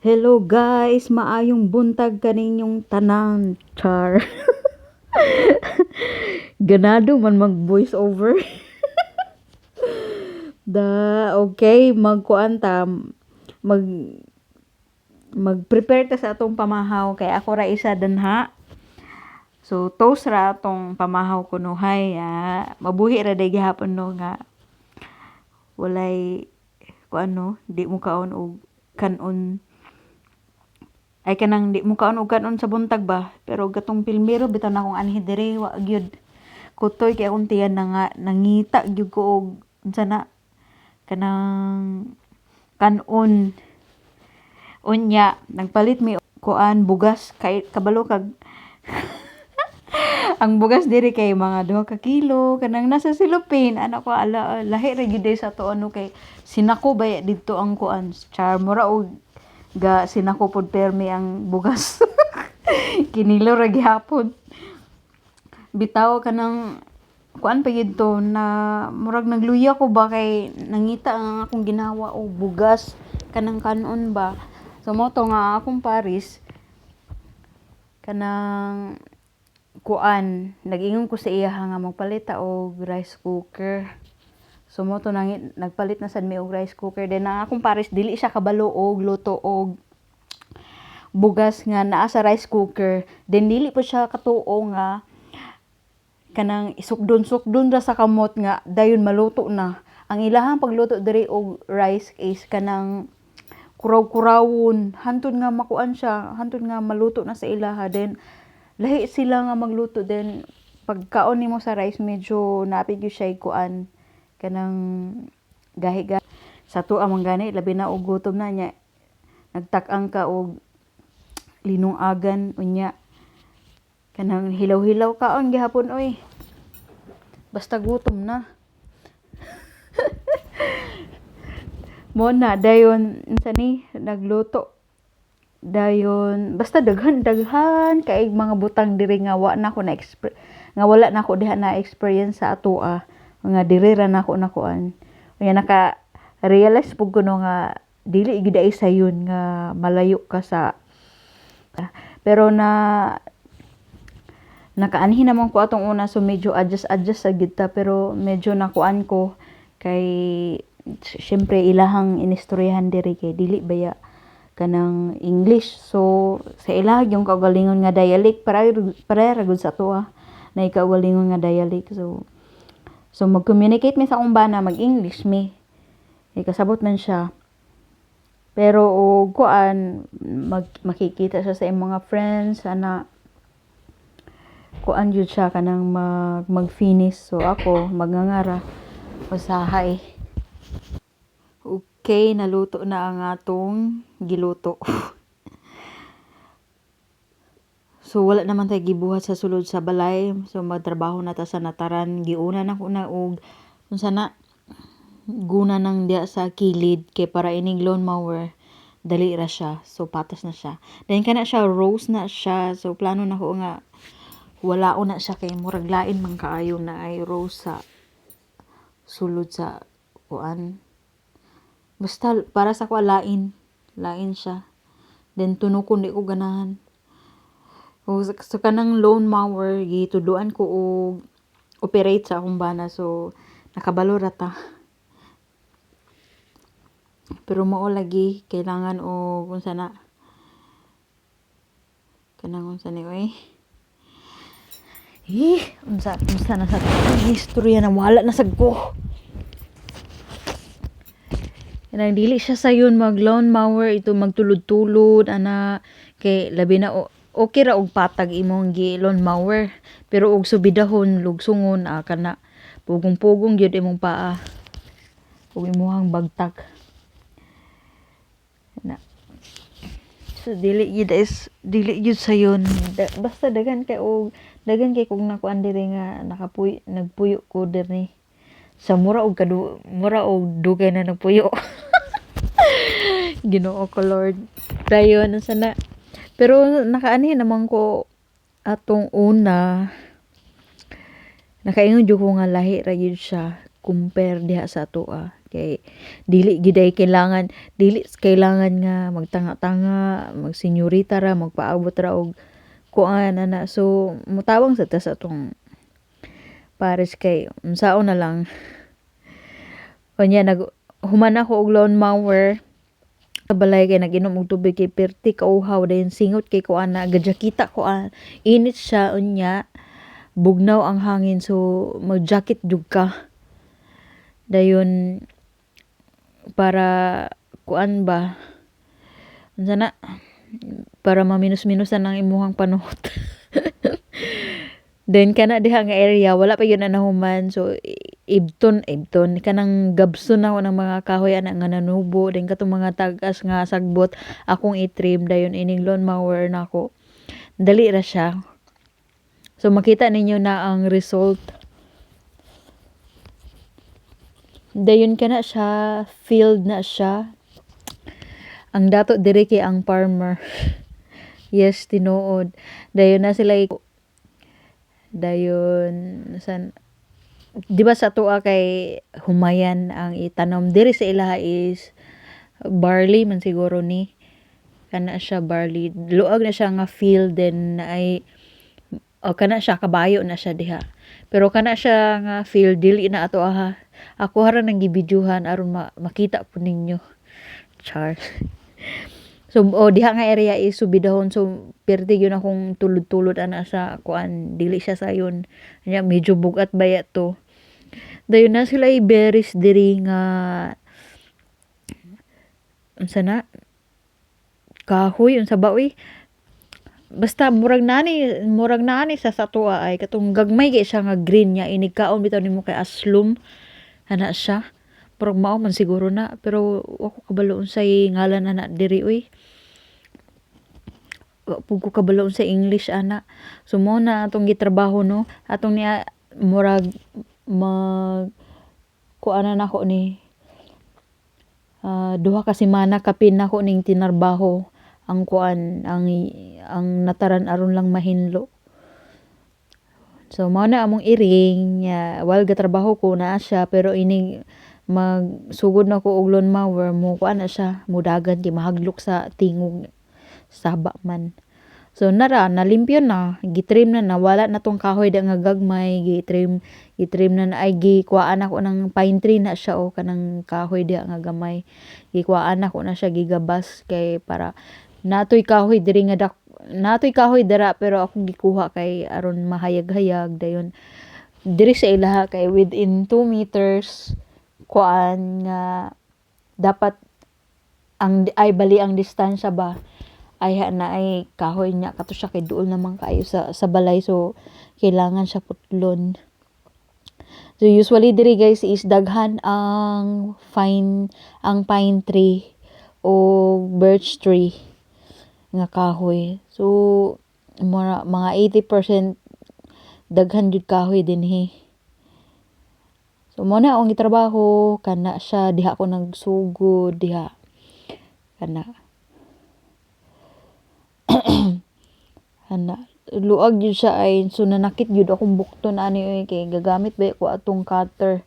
Hello guys, maayong buntag kaninyong tanan. Char. Ganado man mag voice over. da okay, magkuan ta mag mag-prepare ta sa atong pamahaw kay ako ra isa danha. So toast ra atong pamahaw kuno hay. Ah, mabuhi ra day gihapon no nga walay kuan no, di mo kaon og kanon ay kanang di mo kaon og kanon sa buntag ba? Pero gatong pilmero bitaw na akong anhi wa gyud. Kutoy kay akong tiyan na nga nangita gyud ko og unsa na kanang kanon unya nagpalit mi kuan bugas kay kabalo kag ang bugas diri kay mga duha ka kilo. Kanang nasa silupin ana ko ala lahi ra gyud sa to ano kay sinako ba didto ang kuan? Char mura og ga sinako pod permi ang bugas. Kinilo ra gihapon bitaw kanang kuan pa to na murag nagluya ko ba kay nangita ang akong ginawa og bugas kanang kanon ba? So mo to nga akong paris kanang kuan nag-ingon ko sa iya nga magpalit ta og rice cooker So mo to nang nagpalit na sad mi og rice cooker. Then ang akong pares dili siya kabalo og luto og bugas nga naa sa rice cooker. Then dili po siya katuo nga kanang isukdon-sukdon ra sa kamot nga dayon maluto na. Ang ilahang pagluto diri og rice is kanang kuraw-kurawon. Hantod nga makuan siya hantod nga maluto na sa ilaha. Then lahi sila nga magluto. Then pagkaon nimo sa rice medyo napig gyud siya kuan kanang gahi ga sa tuwa man gani labi na og gutom na nya. Nagtak-ang ka og linungagan unya. Kanang hilaw-hilaw kaon gihapon oy. Basta gutom na. Mo na dayon unsa ni nagluto. Dayon basta daghan daghan. Kay mga butang diri nga wa na ko na nga wala na ko diha na experience sa atoa nga diri ra nako nakuan unya naka realize pug kuno nga dili gid ay sayon nga malayo ka sa pero na nakaanhi naman ko atong una so medyo adjust adjust sa gid ta pero medyo nakuan ko kay syempre ilahang inistoryahan diri kay dili baya kanang English. So sa ilah yung kaugalingon nga dialect para para ra sa tuwa na ikaugalingon nga dialect. So So, mag-communicate mi sa akong bana, mag-English mi. Eh, kasabot man siya. Pero, o, kuan, mag, makikita siya sa mga friends, ana, kuan jud siya kanang mag, mag-finish. So, ako, magngangara, usahay. Okay, naluto na ang atong giluto. So wala naman tay gibuhat sa sulod sa balay. So magtrabaho na ta sa nataran. Giuna na ko na og unsa na guna nang diya sa kilid kay para ining lawn mower dali ra siya. So patas na siya. Then kana siya rose na siya. So plano na ko nga wala na siya kay murag lain man kaayo na ay rose sa sulod sa kuan. Basta para sa ko lain. Lain siya. Then tunukon di ko ganahan o sa, kanang loan mower gituduan ko og operate sa akong bana so nakabalo ra ta. Pero mao lagi kailangan og unsa na kanang unsa ni oy. Eh, unsa unsa na sa istorya na wala na sad ko. Kanang dili siya sayon mag lawn mower ito magtulod-tulod ana kay labi na o, okay ra og patag imong gilon mower pero og subidahon lugsungon ah, kana pugong-pugong gyud imong paa ug imong bagtak na. So dili gyud is dili gyud sayon da, basta daghan kay og daghan kay kung nakuan diri nga nakapuy nagpuyo ko diri. Sa mura og kadu mura og dugay na nagpuyo. Ginoo ko Lord. Dayon sana pero nakaani naman ko atong una nakaingon jud ko nga lahi ra gyud siya compare diha sa ato ah. kay dili giday kailangan dili kailangan nga magtanga-tanga magsenyorita ra magpaabot ra og kuan ana. So mutawang sa ta sa atong pares kay unsaon na lang. Kanya nag human ako og lawn mower balay kay nag-inom og tubig kay perti kauhaw dayon singot kay ko ana gajakita ko an init siya unya bugnaw ang hangin so mag-jacket jud ka. Dayon para kuan ba? Unsa na? Para maminus-minusan ang imuhang panuhot Then kana diha nga area wala pa yun na nahuman so ibton ibton. Kanang gabson ako ng mga kahoy ana nga nanubo. Then katong mga tagas nga sagbot akong itrim. Dayon ining lawn mower nako. Dali ra siya. So makita ninyo na ang result. Dayon kana siya field na siya. Ang dato diri kay ang farmer. Yes tinuod. Dayon na sila dayon san di ba sa tuwa kay humayan ang itanom? Diri sa ilaha is barley man siguro ni. Kana siya barley. Luag na siya nga field then ay o kana siya kabayo na siya diha. Pero kana siya nga field dili na ato aha. Ako hara nang gibidyuhan aron ma- makita po ninyo. Char So, o diha nga area is subidahon. So, perti yun akong tulod-tulod ana sa kuan dili siya sayon. Nya medyo bugat baya to. Dayon na sila berries diri nga unsa na kahoy unsa ba uy basta murag nani murag nani sa satua ay katong gagmay kay siya nga green niya inigkaon bitaw nimo kay aslum ana siya pero mao man siguro na. Pero ako kabalo unsay ngalan ana diri uy. Pud ko kabalo sa English ana. So mo na atong gitrabaho no? Atong niya murag mag kuana nako ni ah, duha ka semana kapin nako ning tinarbaho ang kuan ang ang nataran aron lang mahinlo. So mao na among iring nya while gatrabaho ko naa siya pero ining magsugod na ko og lawn mower mo kuan na siya. Mudagan kay mahaglok sa tingog saba man. So nara nalimpyo na. Gitrim na nawala na tong kahoy da nga gagmay. Gitrim gitrim na ay gikuhaan ako ng pine tree na siya o kanang kahoy diha nga gamay. Gikuhaan ako na siya gigabas. Kay para natoy kahoy diri nga dak natoy kahoy dira pero ako gikuha kay aron mahayag-hayag dayon. Diri sa ilaha kay within 2 meters kuan nga dapat ang ay bali ang distansya ba? Ay na ay kahoy niya. Kato siya kay duol naman kayo sa sa balay. So kailangan siya putlon. So usually diri guys is daghan ang fine ang pine tree o birch tree nga kahoy. So mga, mga 80% daghan jud kahoy dinhi So mo na akong gitrabaho kana siya diha ko nagsugod diha. Kana. Ana luag jud siya ay so nanakit jud akong bukton ani kay gagamit ba ko atong cutter